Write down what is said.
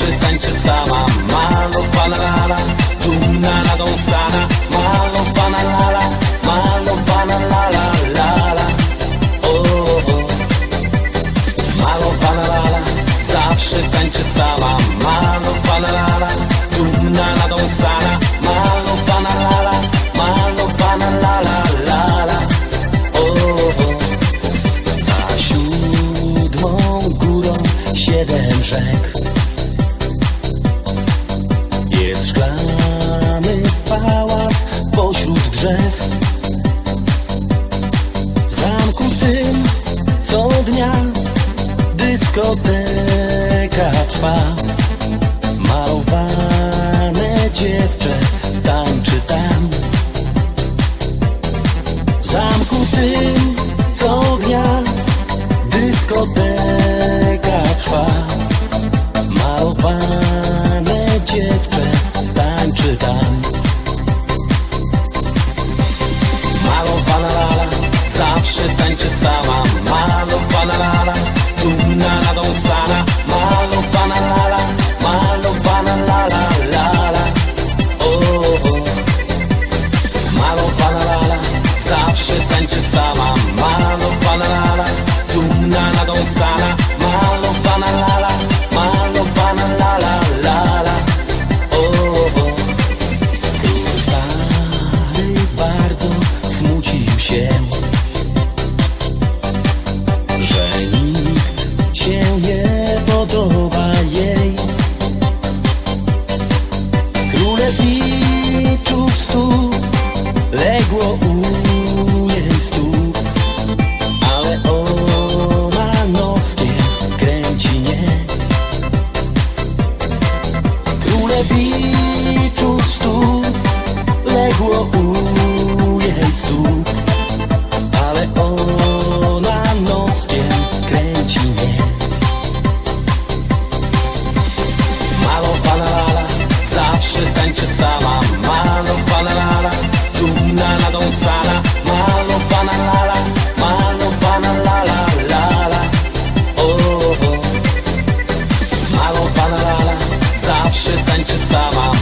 tańczy sama. Malowana lala, dumna nadąsana Malowana lala, malowana lala, lala o, o. Malowana lala, zawsze tańczy sama. Malowana lala, dumna nadąsana Malowana lala, malowana lala, lala o, o. Za siódmą górą siedem rzek szklany pałac pośród drzew. W zamku tym co dnia dyskoteka trwa. Malowane dziewczę tańczy tam. W zamku tym co dnia dyskoteka trwa. Malowane dziewczę tańczy tam Malowana lala, zawsze tańczy sama 学 tańczy sama.